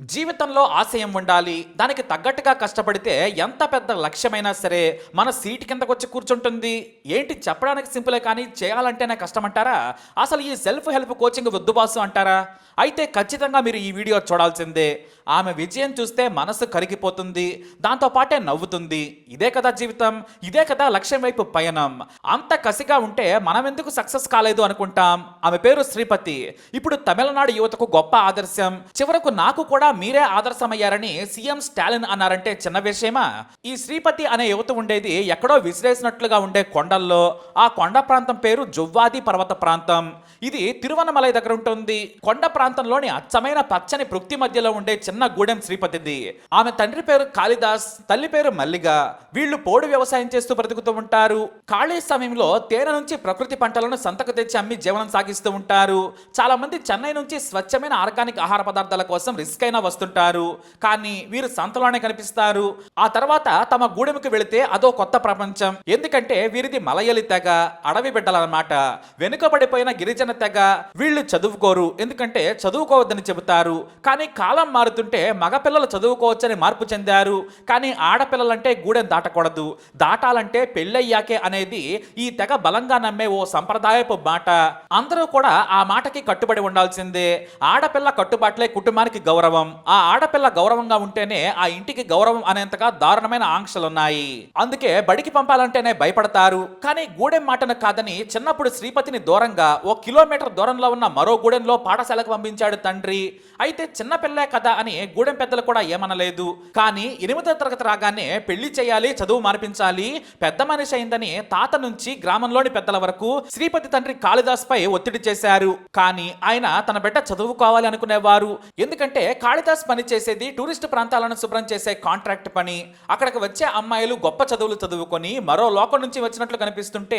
జీవితంలో ఆశయం ఉండాలి దానికి తగ్గట్టుగా కష్టపడితే ఎంత పెద్ద లక్ష్యమైనా సరే మన సీట్ కిందకు వచ్చి కూర్చుంటుంది. ఏంటి చెప్పడానికి సింపులే కానీ చేయాలంటేనే కష్టమంటారా? అసలు ఈ సెల్ఫ్ హెల్ప్ కోచింగ్ వద్దుబాసు అంటారా? అయితే ఖచ్చితంగా మీరు ఈ వీడియో చూడాల్సిందే. ఆమె విజయం చూస్తే మనసు కరిగిపోతుంది దాంతో పాటే నవ్వుతుంది. ఇదే కదా జీవితం ఇదే కదా లక్ష్యం వైపు పయనం. అంత కసిగా ఉంటే మనం ఎందుకు సక్సెస్ కాలేదు అనుకుంటాం? ఆమె పేరు శ్రీపతి. ఇప్పుడు తమిళనాడు యువతకు గొప్ప ఆదర్శం. చివరకు నాకు కూడా మీరే ఆదర్శమయ్యారని సీఎం స్టాలిన్ అన్నారంటే చిన్న విషయమా? ఈ శ్రీపతి అనే యువత ఉండేది ఎక్కడో విసిరేసినట్లుగా ఉండే కొండల్లో. ఆ కొండ ప్రాంతం పేరు జువ్వాది పర్వత ప్రాంతం. ఇది తిరువనమలై దగ్గర ఉంటుంది. కొండ ప్రాంతంలోని అచ్చమైన పచ్చని పృక్తి మధ్యలో ఉండే చిన్న గూడెం శ్రీపతిది. ఆమె తండ్రి పేరు కాళిదాస్ తల్లి పేరు మల్లిగ వీళ్ళు పోడు వ్యవసాయం చేస్తూ బ్రతుకుతూ ఉంటారు. ఖాళీ సమయంలో తేనె నుంచి ప్రకృతి పంటలను సంతకు తెచ్చి అమ్మి జీవనం సాగిస్తూ ఉంటారు. చాలా మంది చెన్నై నుంచి స్వచ్ఛమైన ఆర్గానిక్ ఆహార పదార్థాల కోసం రిస్క్ అయిన వస్తుంటారు. కానీ వీరు సంతలోనే కనిపిస్తారు. ఆ తర్వాత తమ గూడెముకి వెళితే అదో కొత్త ప్రపంచం. ఎందుకంటే వీరిది మలయలి తెగ అడవి బిడ్డలన్నమాట వెనుకబడిపోయిన గిరిజన తెగ వీళ్ళు చదువుకోరు. ఎందుకంటే చదువుకోవద్దని చెబుతారు. కానీ కాలం మారుతుంటే మగపిల్లలు చదువుకోవచ్చని మార్పు చెందారు. కానీ ఆడపిల్లలంటే గూడెం దాటకూడదు. దాటాలంటే పెళ్ళయ్యాకే అనేది ఈ తెగ బలంగా నమ్మే ఓ సంప్రదాయపు మాట. అందరూ కూడా ఆ మాటకి కట్టుబడి ఉండాల్సిందే. ఆడపిల్ల కట్టుబాట్లే కుటుంబానికి గౌరవం. ఆ ఆడపిల్ల గౌరవంగా ఉంటేనే ఆ ఇంటికి గౌరవం అనేంతగా దారుణమైన ఆంక్షలున్నాయి. అందుకే బడికి పంపాలంటేనే భయపడతారు. కానీ గూడెం మాటను కాదని చిన్నప్పుడు శ్రీపతిని దూరంగా ఓ కిలోమీటర్ దూరంలో ఉన్న మరో గూడెంలో పాఠశాలకు పంపించాడు తండ్రి. అయితే చిన్నపిల్లే కదా అని గూడెం పెద్దలు కూడా ఏమనలేదు. కానీ ఎనిమిదో తరగతి రాగానే పెళ్ళి చేయాలి చదువు మార్పించాలి పెద్ద మనిషి అయిందని తాత నుంచి గ్రామంలోని పెద్దల వరకు శ్రీపతి తండ్రి కాళిదాస్ పై ఒత్తిడి చేశారు. కానీ ఆయన తన బిడ్డ చదువుకోవాలి అనుకునేవారు. ఎందుకంటే కాళిదాస్ పని చేసేది టూరిస్ట్ ప్రాంతాలను శుభ్రం చేసే కాంట్రాక్ట్ పని. అక్కడికి వచ్చే అమ్మాయిలు గొప్ప చదువులు చదువుకొని మరో లోకం నుంచి వచ్చినట్లు కనిపిస్తుంటే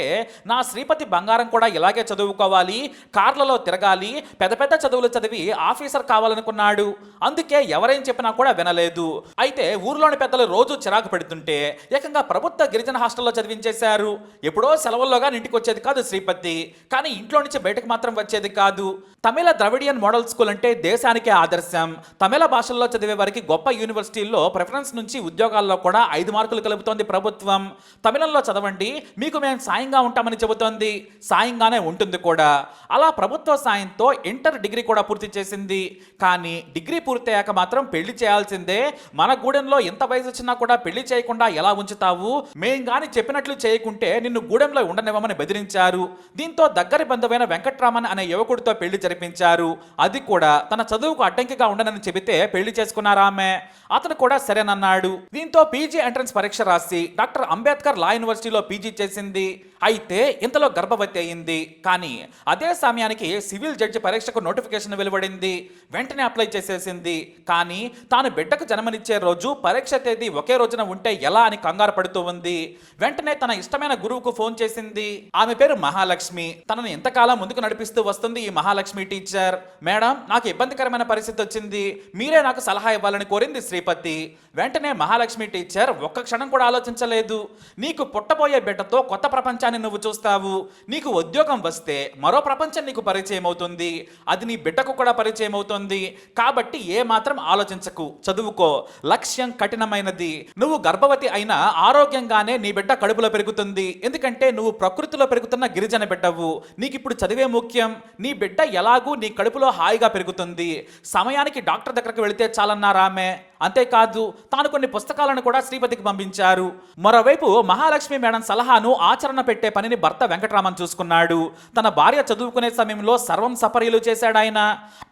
నా శ్రీపతి బంగారం కూడా ఇలాగే చదువుకోవాలి కార్లలో తిరగాలి పెద్ద పెద్ద చదువులు చదివి ఆఫీసర్ కావాలనుకున్నాడు. అందుకే ఎవరేం చెప్పినా కూడా వినలేదు. అయితే ఊర్లోని పెద్దలు రోజు చిరాకు పెడుతుంటే ఏకంగా ప్రభుత్వ గిరిజన హాస్టల్లో చదివించేశారు. ఎప్పుడో సెలవుల్లోగా ఇంటికి వచ్చేది కాదు శ్రీపతి. కానీ ఇంట్లో నుంచి బయటకు మాత్రం వచ్చేది కాదు. తమిళ ద్రవిడియన్ మోడల్ స్కూల్ అంటే దేశానికే ఆదర్శం. తమిళ భాషల్లో చదివే వారికి గొప్ప యూనివర్సిటీల్లో ప్రిఫరెన్స్ నుంచి ఉద్యోగాల్లో కూడా ఐదు మార్కులు కలుపుతోంది ప్రభుత్వం. తమిళంలో చదవండి మీకు మేము సాయంగా ఉంటామని చెబుతోంది. సాయంగానే ఉంటుంది కూడా. అలా ప్రభుత్వ సాయంతో ఇంటర్ డిగ్రీ కూడా పూర్తి చేసింది. కానీ డిగ్రీ పూర్తయ్యాక మాత్రం పెళ్ళి చేయాల్సిందే. మన గూడెంలో ఎంత వయసు వచ్చినా కూడా పెళ్ళి చేయకుండా ఎలా ఉంచుతావు? మేం కానీ చెప్పినట్లు చేయకుంటే నిన్ను గూడెంలో ఉండనివ్వమని బెదిరించారు. దీంతో దగ్గరి బంధువైన వెంకట్రామన్ అనే యువకుడితో పెళ్ళి జరిపించారు. అది కూడా తన చదువుకు అడ్డంకిగా ఉండనని చెబితే పెళ్ళి చేసుకున్నారా ఆమె? అతను కూడా సరేనన్నాడు. దీంతో పీజీ ఎంట్రన్స్ పరీక్ష రాసి డాక్టర్ అంబేద్కర్ లా యూనివర్సిటీలో పీజీ చేసింది. అయితే ఇంతలో గర్భవతి అయింది. కానీ అదే సమయానికి సివిల్ జడ్జి పరీక్షకు నోటిఫికేషన్ వెలువడింది. వెంటనే అప్లై చేసేసింది. కానీ తాను బిడ్డకు జన్మనిచ్చే రోజు పరీక్ష తేదీ ఒకే రోజున ఉంటే ఎలా అని కంగారు పడుతూ ఉంది. వెంటనే తన ఇష్టమైన గురువుకు ఫోన్ చేసింది. ఆమె పేరు మహాలక్ష్మి. తనను ఎంతకాలం ముందుకు నడిపిస్తూ వస్తుంది ఈ మహాలక్ష్మి టీచర్. మేడం నాకు ఇబ్బందికరమైన పరిస్థితి వచ్చింది. మీరే నాకు సలహా ఇవ్వాలని కోరింది శ్రీపతి. వెంటనే మహాలక్ష్మి టీచర్ ఒక్క క్షణం కూడా ఆలోచించలేదు. నీకు పుట్టబోయే బిడ్డతో కొత్త ప్రపంచాన్ని నువ్వు చూస్తావు. నీకు ఉద్యోగం వస్తే మరో ప్రపంచం నీకు పరిచయం అవుతుంది. అది నీ బిడ్డకు కూడా పరిచయం అవుతుంది. కాబట్టి ఏ మాత్రం ఆలోచించకు. చదువుకో. లక్ష్యం కఠినమైనది. నువ్వు గర్భవతి అయినా ఆరోగ్యంగానే నీ బిడ్డ కడుపులో పెరుగుతుంది. ఎందుకంటే నువ్వు ప్రకృతిలో పెరుగుతున్న గిరిజన బిడ్డవు. నీకు ఇప్పుడు చదివే ముఖ్యం నీ బిడ్డ ఎలాగూ నీ కడుపులో హాయిగా పెరుగుతుంది. సమయానికి డాక్టర్ డాక్టర్ దగ్గరకు వెళితే చాలన్నారు ఆమె? అంతేకాదు తాను కొన్ని పుస్తకాలను కూడా శ్రీపతికి పంపించారు. మరోవైపు మహాలక్ష్మి మేడం సలహాను ఆచరణ పెట్టే పనిని భర్త వెంకటరామన్ చూసుకున్నాడు. తన భార్య చదువుకునే సమయంలో సర్వం సపర్యలు చేశాడు ఆయన.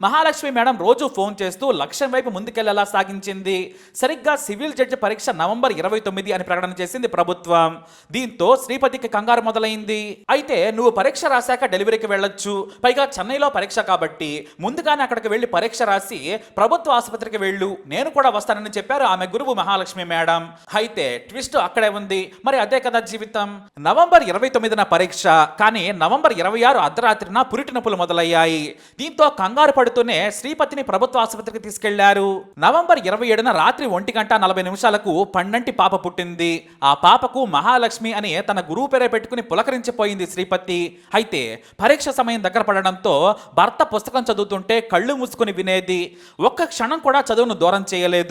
మహాలక్ష్మి మేడం రోజు ఫోన్ చేస్తూ లక్ష్యం వైపు ముందుకెళ్ళేలా సాగించింది. సరిగ్గా సివిల్ జడ్జి పరీక్ష నవంబర్ ఇరవై తొమ్మిది అని ప్రకటన చేసింది ప్రభుత్వం. దీంతో శ్రీపతికి కంగారు మొదలైంది. అయితే నువ్వు పరీక్ష రాశాక డెలివరీకి వెళ్ళొచ్చు. పైగా చెన్నైలో పరీక్ష కాబట్టి ముందుగానే అక్కడికి వెళ్ళి పరీక్ష రాసి ప్రభుత్వ ఆసుపత్రికి వెళ్ళు. నేను కూడా వస్తానని చెప్పారు. ఆమె గురువు మహాలక్ష్మి మేడం. అయితే ట్విస్ట్ అక్కడే ఉంది. మరి అదే కదా జీవితం. నవంబర్ ఇరవై తొమ్మిదిన పరీక్ష. కానీ నవంబర్ ఇరవై ఆరు అర్ధరాత్రిన పురిటి నొప్పులు మొదలయ్యాయి. దీంతో కంగారు పడుతూనే శ్రీపతిని ప్రభుత్వ ఆసుపత్రికి తీసుకెళ్ళారు. నవంబర్ ఇరవై ఏడున రాత్రి ఒంటి గంట నలభై నిమిషాలకు పండంటి పాప పుట్టింది. ఆ పాపకు మహాలక్ష్మి అని తన గురువు పేరే పెట్టుకుని పులకరించిపోయింది శ్రీపతి. అయితే పరీక్ష సమయం దగ్గర పడడంతో భర్త పుస్తకం చదువుతుంటే కళ్ళు మూసుకుని వినేది. ఒక్క క్షణం కూడా చదువును దూరం చేయలేదు.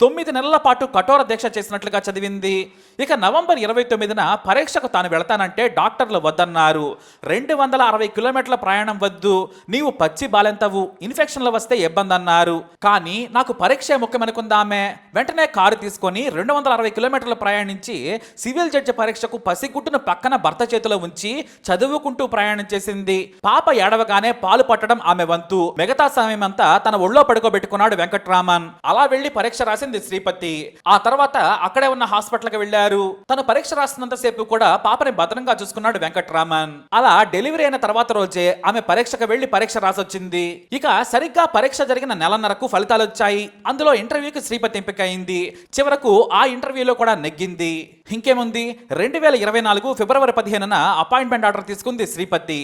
తొమ్మిది నెలల పాటు కఠోర దీక్ష చేసినట్లుగా చదివింది. ఇక నవంబర్ ఇరవై తొమ్మిదిన పరీక్షకు తాను వెళతానంటే డాక్టర్లు వద్దన్నారు. రెండు వందల అరవై కిలోమీటర్ల ప్రయాణం వద్దు. నీవు పచ్చి బాలెంతవు. ఇన్ఫెక్షన్లు వస్తే ఇబ్బంది అన్నారు కానీ నాకు పరీక్ష ముఖ్యమనుకుందామే. వెంటనే కారు తీసుకొని రెండు వందల అరవై కిలోమీటర్లు ప్రయాణించి సివిల్ జడ్జి పరీక్షకు పసిగుట్టును పక్కన భర్త చేతిలో ఉంచి చదువుకుంటూ ప్రయాణం చేసింది. పాప ఏడవగానే పాలు పట్టడం ఆమె వంతు. మిగతా సమయం అంతా తన ఒళ్ళో పడుకోబెట్టుకున్నాడు వెంకట్రామన్. అలా వెళ్ళి పరీక్ష రాసింది శ్రీపతి. ఆ తర్వాత అక్కడే ఉన్న హాస్పిటల్కి వెళ్ళారు తను పరీక్ష రాసినంత సేపు కూడా పాపని భద్రంగా చూసుకున్నాడు వెంకట్రామన్. అలా డెలివరీ అయిన తర్వాత రోజే ఆమె పరీక్షకు వెళ్ళి పరీక్ష రాసొచ్చింది. ఇక సరిగ్గా పరీక్ష జరిగిన నెలన్నరకు ఫలితాలు వచ్చాయి అందులో ఇంటర్వ్యూకి శ్రీపతి ఎంపికైంది చివరకు ఆ ఇంటర్వ్యూలో కూడా నెగ్గింది. ఇంకేముంది? రెండు వేల ఇరవై నాలుగు ఫిబ్రవరి పదిహేనున అపాయింట్మెంట్ ఆర్డర్ తీసుకుంది శ్రీపతి.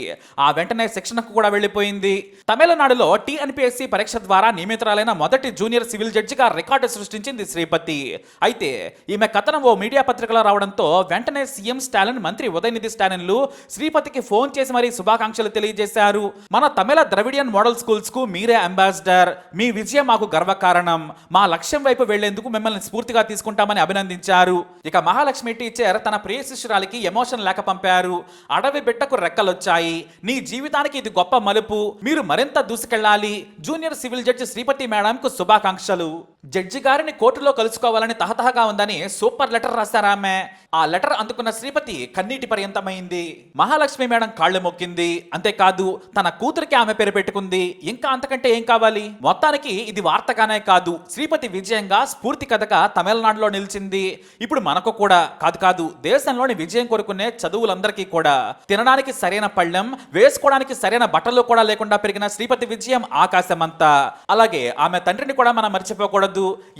ఆ వెంటనే శిక్షణకు కూడా వెళ్ళిపోయింది తమిళనాడులో టీఎన్పిఎస్సి పరీక్ష ద్వారా నియమితురాలైన మొదటి జూనియర్ సివిల్ జడ్జిగా రికార్డు సృష్టించింది శ్రీపతి. అయితే ఈమె కథనం ఓ మీడియా పత్రికలో రావడంతో వెంటనే సీఎం స్టాలిన్ మంత్రి ఉదయనిధి స్టాలిన్లు శ్రీపతికి ఫోన్ చేసి మరీ శుభాకాంక్షలు తెలియజేశారు. మన తమిళ ద్రవిడియన్ మోడల్ స్కూల్స్కు మీరే అంబాసిడర్. మీ విజయం మాకు గర్వకారణం. మా లక్ష్యం వైపు వెళ్ళేందుకు మిమ్మల్ని స్ఫూర్తిగా తీసుకుంటామని అభినందించారు. ఇక మహాలక్ష్మి టీచర్ తన ప్రియ శిష్యురాలికి ఎమోషన్ లేక పంపారు. అడవి బిడ్డకు రెక్కలొచ్చాయి. నీ జీవితానికి ఇది గొప్ప మలుపు. మీరు మరింత దూసుకెళ్ళాలి. జూనియర్ సివిల్ జడ్జి శ్రీపతి మేడంకు శుభాకాంక్షలు. జడ్జి గారిని కోర్టులో కలుసుకోవాలని తహతహగా ఉందని సూపర్ లెటర్ రాశారామె ఆ లెటర్ అందుకున్న శ్రీపతి కన్నీటి పర్యంతమైంది. మహాలక్ష్మి మేడం కాళ్ళు మొక్కింది. అంతేకాదు తన కూతురికి ఆమె పేరు పెట్టుకుంది. ఇంకా అంతకంటే ఏం కావాలి? మొత్తానికి ఇది వార్తగానే కాదు. శ్రీపతి విజయంగా స్ఫూర్తి కథగా తమిళనాడులో నిలిచింది. ఇప్పుడు మనకు కూడా కాదు కాదు దేశంలోని విజయం కోరుకునే చదువులందరికీ కూడా. తినడానికి సరైన పళ్ళెం వేసుకోవడానికి సరైన బట్టలు కూడా లేకుండా పెరిగిన శ్రీపతి విజయం ఆకాశమంతా. అలాగే ఆమె తండ్రిని కూడా మనం మర్చిపోకూడదు.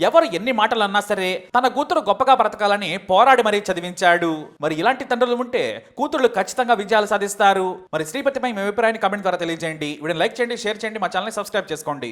ఎవరు ఎన్ని మాటలు అన్నా సరే తన కూతురు గొప్పగా బ్రతకాలని పోరాడి మరీ చదివించాడు. మరి ఇలాంటి తండ్రులు ఉంటే కూతుళ్ళు ఖచ్చితంగా విజయాలు సాధిస్తారు. మరి శ్రీపతిపై మీ అభిప్రాయాన్ని కమెంట్ ద్వారా తెలియజేయండి. వీడిని లైక్ చేయండి షేర్ చేయండి మా ఛానల్ని సబ్స్క్రైబ్ చేసుకోండి.